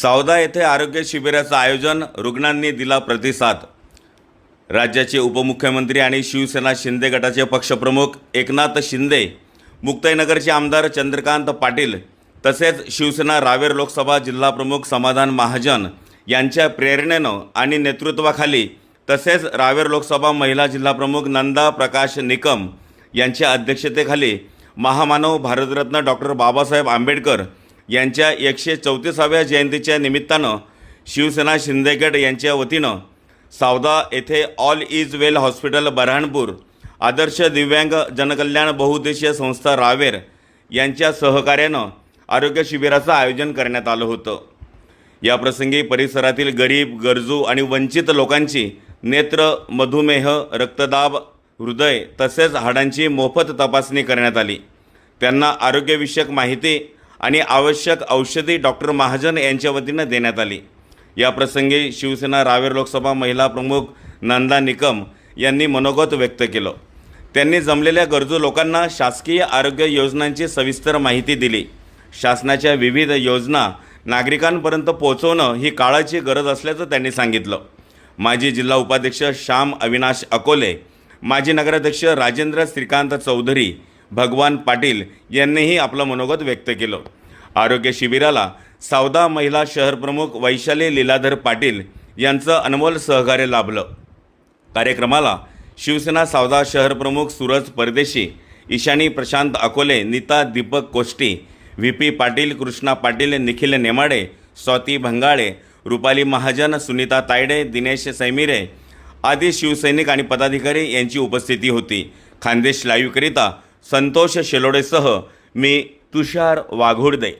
सावदा येथे आरोग्य शिबिराचं आयोजन रुग्णांनी दिला प्रतिसाद. राज्याचे उपमुख्यमंत्री आणि शिवसेना शिंदे गटाचे पक्षप्रमुख एकनाथ शिंदे मुक्ताईनगरचे आमदार चंद्रकांत पाटील तसेच शिवसेना रावेर लोकसभा जिल्हाप्रमुख समाधान महाजन यांच्या प्रेरणेनं आणि नेतृत्वाखाली तसेच रावेर लोकसभा महिला जिल्हाप्रमुख नंदा प्रकाश निकम यांच्या अध्यक्षतेखाली महामानव भारतरत्न डॉक्टर बाबासाहेब आंबेडकर यांच्या एकशे चौतीसाव्या जयंतीच्या निमित्तानं शिवसेना शिंदेगड यांच्या वतीनं सावदा येथे all is well hospital Burhanpur आदर्श दिव्यांग जनकल्याण बहुउद्देशीय संस्था रावेर यांच्या सहकार्यानं आरोग्य शिबिराचं आयोजन करण्यात आलं होतं. याप्रसंगी परिसरातील गरीब गरजू आणि वंचित लोकांची नेत्र मधुमेह रक्तदाब हृदय तसेच हाडांची मोफत तपासणी करण्यात आली. त्यांना आरोग्यविषयक माहिती आणि आवश्यक औषधी डॉक्टर महाजन यांच्या वतीनं देण्यात आली. याप्रसंगी शिवसेना रावेर लोकसभा महिला प्रमुख नंदा निकम यांनी मनोगत व्यक्त केलं. त्यांनी जमलेल्या गरजू लोकांना शासकीय आरोग्य योजनांची सविस्तर माहिती दिली. शासनाच्या विविध योजना नागरिकांपर्यंत पोहोचवणं ही काळाची गरज असल्याचं त्यांनी सांगितलं. माजी जिल्हा उपाध्यक्ष श्याम अविनाश अकोले माजी नगराध्यक्ष राजेंद्र श्रीकांत चौधरी भगवान पाटील यांनीही आपलं मनोगत व्यक्त केलं. आरोग्य शिबिराला सावदा महिला शहरप्रमुख वैशाली लीलाधर पाटील यांचं अनमोल सहकार्य लाभलं. कार्यक्रमाला शिवसेना सावदा शहरप्रमुख सूरज परदेशी ईशानी प्रशांत अकोले नीता दीपक कोष्टी व्ही पी पाटील कृष्णा पाटील निखिल नेमाडे स्वाती भंगाळे रुपाली महाजन सुनीता तायडे दिनेश सैमिरे आदी शिवसैनिक आणि पदाधिकारी यांची उपस्थिती होती. खानदेश लाईव्हकरिता संतोष शेलोडेसह मी तुषार वाघोडदे.